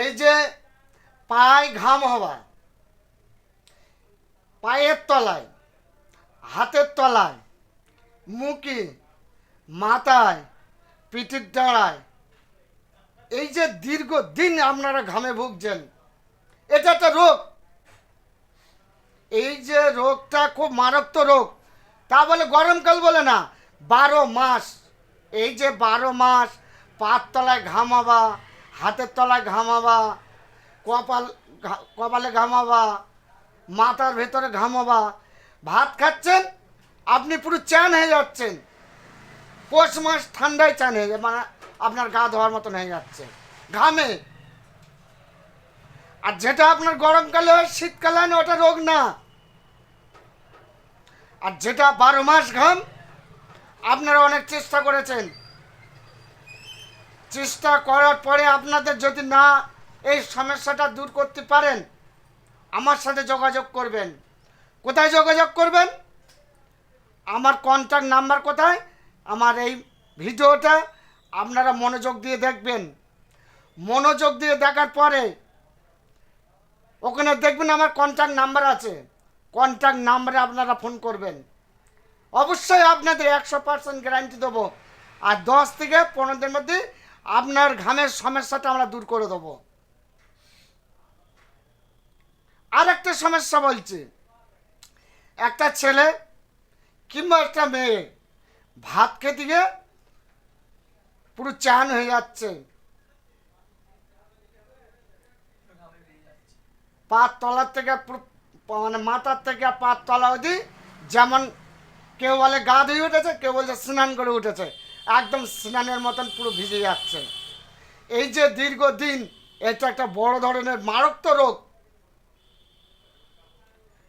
এই যে পায়ে ঘাম হওয়া, পায়ের তলায়, হাতের তলায়, মুখে, মাথায়, পিঠির ডাঁড়ায়, এই যে দীর্ঘদিন আপনারা ঘামে ভুগছেন, এটা একটা রোগ। এই যে রোগটা খুব মারাত্মক রোগ, তা বলে গরমকাল বলে না, বারো মাস। এই যে বারো মাস পাত তলায় ঘামাবা হাতের তলায় ঘামাবা, কপাল কপালে ঘামাবা, মাথার ভেতরে ঘামাবা। ভাত খাচ্ছেন, আপনি পুরো চ্যান হয়ে যাচ্ছেন। পৌষ মাস ঠান্ডায় চান হয়ে যায় মানে আপনার গা ধোয়ার মতন হয়ে যাচ্ছে। ঘামে। আর যেটা আপনার গরমকালে হয়, শীতকালে হয় ওটা রোগ না। আর যেটা বারো মাস ঘাম, আপনারা অনেক চেষ্টা করেছেন। চেষ্টা করার পরে আপনাদের যদি না এই সমস্যাটা দূর করতে পারেন, আমার সাথে যোগাযোগ করবেন। কোথায় যোগাযোগ করবেন? আমার কন্ট্যাক্ট নাম্বার কোথায়? আমার এই ভিডিওটা আপনারা মনোযোগ দিয়ে দেখবেন। মনোযোগ দিয়ে দেখার পরে ওখানে দেখবেন আমার কন্ট্যাক্ট নাম্বার আছে। কন্ট্যাক্ট নাম্বারে আপনারা ফোন করবেন। অবশ্যই আপনাদের একশো পার্সেন্ট গ্যারান্টি দেবো। আর দশ থেকে পনেরো দিনের মধ্যে আপনার ঘামের সমস্যাটা আমরা দূর করে দেবো। আর একটা সমস্যা বলছি, একটা ছেলে কিংবা একটা মেয়ে ভাত খেতে গিয়ে পুরো চান হয়ে যাচ্ছে। পাত তলার থেকে মানে মাথার থেকে পাত তলা অবধি যেমন কেউ বলে গা ধুয়ে উঠেছে, কেউ বলছে স্নান করে উঠেছে। একদম স্নানের মতন পুরো ভিজে যাচ্ছে। এই যে দীর্ঘদিন এটা একটা বড় ধরনের মারাত্মক রোগ।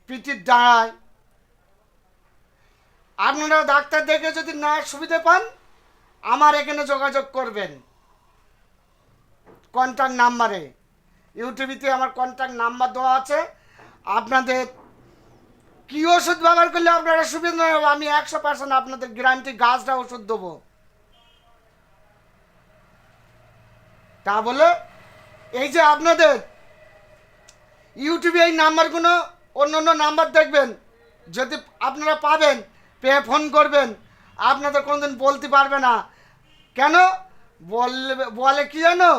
পিঠির ডাঁড়ায় আপনারা ডাক্তার দেখে যদি না সুবিধে পান, আমার এখানে যোগাযোগ করবেন। কন্ট্যাক্ট নাম্বারে ইউটিউবিতে আমার কন্ট্যাক্ট নাম্বার দেওয়া আছে। আপনাদের কি ওষুধ ব্যবহার করলে আপনারা সুবিধা আমি একশো পার্সেন্ট আপনাদের গ্যারান্টি গাছটা ওষুধ দেবো। তা বলে, এই যে আপনাদের ইউটিউবে এই নাম্বারগুলো অন্য অন্য নাম্বার দেখবেন, যদি আপনারা পাবেন, পেয়ে ফোন করবেন, আপনাদের কোনোদিন বলতে পারবে না। কেন? বললে, বলে কি জানো?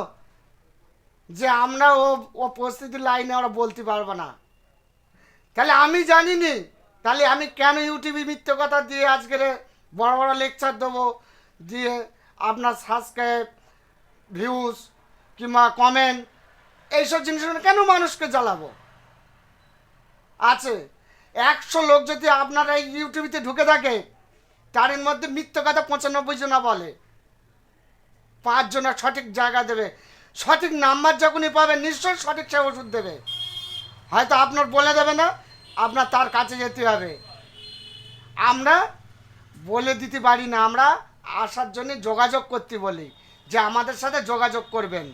যে আমরা ও ও পরিস্থিতির লাইনে ওরা বলতে পারব না। তাহলে আমি জানিনি, তাহলে আমি কেন ইউটিউবে মিথ্যে কথা দিয়ে আজকের বড় বড় লেকচার দেবো, দিয়ে আপনার সাবস্ক্রাইব ভিউজ কিংবা কমেন্ট এইসব জিনিসগুলো কেন মানুষকে জ্বালাবো? আছে। একশো লোক যদি আপনার এই ইউটিউবিতে ঢুকে থাকে তার মধ্যে মিথ্যে কথা পঁচানব্বই জনা বলে। পাঁচজনা সঠিক জায়গা দেবে। সঠিক নাম্বার যখনই পাবে, নিশ্চয়ই সঠিক সে ওষুধ দেবে। হয়তো আপনার বলে দেবে না, আপনার তার কাছে যেতে হবে। আমরা বলে দিতে পারি না, আমরা আসার জন্য যোগাযোগ করতে বলি, যে আমাদের সাথে যোগাযোগ করবেন।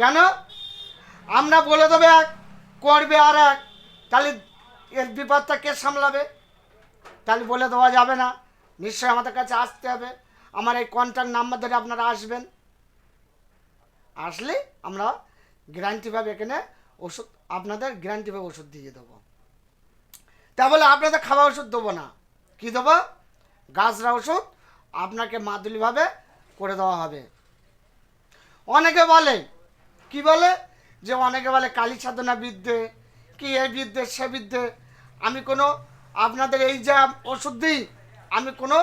কেন? আমরা বলে দেবে এক, করবে আর এক। তাহলে এর বিপদটা কে সামলাবে? তাহলে বলে দেওয়া যাবে না। নিশ্চয়ই আমাদের কাছে আসতে হবে। আমার এই কন্ট্যাক্ট নাম্বার ধরে আপনারা আসবেন। আসলে আমরা গ্যারান্টিভাবে এখানে ওষুধ, আপনাদের গ্যারান্টিভাবে ওষুধ দিয়ে দেবো। তা বলে আপনাদের খাওয়া ওষুধ দেবো না। কি দেবো? গাছরা ওষুধ আপনাকে মাদুলিভাবে করে দেওয়া হবে। অনেকে বলে কি বলে? যে অনেকে বলে কালী সাধনা বিদ্যে, কি এই বিদ্যে, সে বিদ্যে। আমি কোনো আপনাদের এই যে ওষুধ দিই, আমি কোনো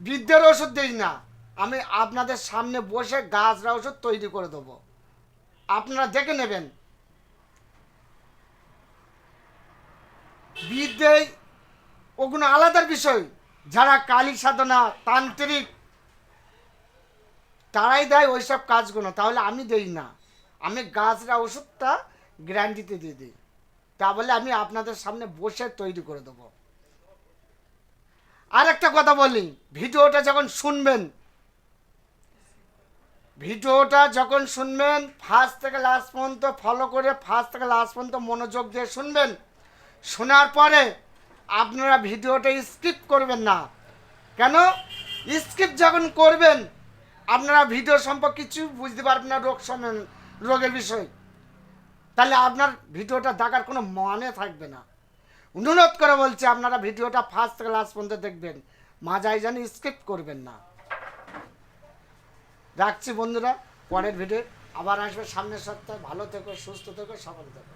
বিদ্যের ওষুধ দিই না। আমি আপনাদের সামনে বসে গাছরা ওষুধ তৈরি করে দেবো। আপনারা দেখে নেবেন। বিদ্যে ওগুলো আলাদার বিষয়। যারা কালী সাধনা, তান্ত্রিক তারাই দেয় ওইসব কাজগুলো, তাহলে আমি দেই না। আমি গাছরা ওষুধটা গ্যারান্টিতে দিয়ে দিই। তা বলে আমি আপনাদের সামনে বসে তৈরি করে দেবো। আর একটা কথা বলি, ভিডিওটা যখন শুনবেন, ভিডিওটা যখন শুনবেন ফার্স্ট থেকে লাস্ট পর্যন্ত ফলো করে ফার্স্ট থেকে লাস্ট পর্যন্ত মনোযোগ দিয়ে শুনবেন, শোনার পরে আপনারা ভিডিওটা স্কিপ করবেন না। কেন? স্কিপ যখন করবেন আপনারা ভিডিও সম্পর্কে কিছু বুঝতে পারবেন না রোগ রোগের বিষয়। তাহলে আপনার ভিডিওটা দেখার কোনো মানে থাকবে না। অনুরোধ করে বলছি, আপনারা ভিডিওটা ফার্স্ট থেকে লাস্ট পর্যন্ত দেখবেন। মাঝাই যেন স্কিপ করবেন না। রাখছি বন্ধুরা, পরের ভিডিও আবার আসবে। সামনের সপ্তাহে ভালো থেকো, সুস্থ থেকো, সফল থেকো।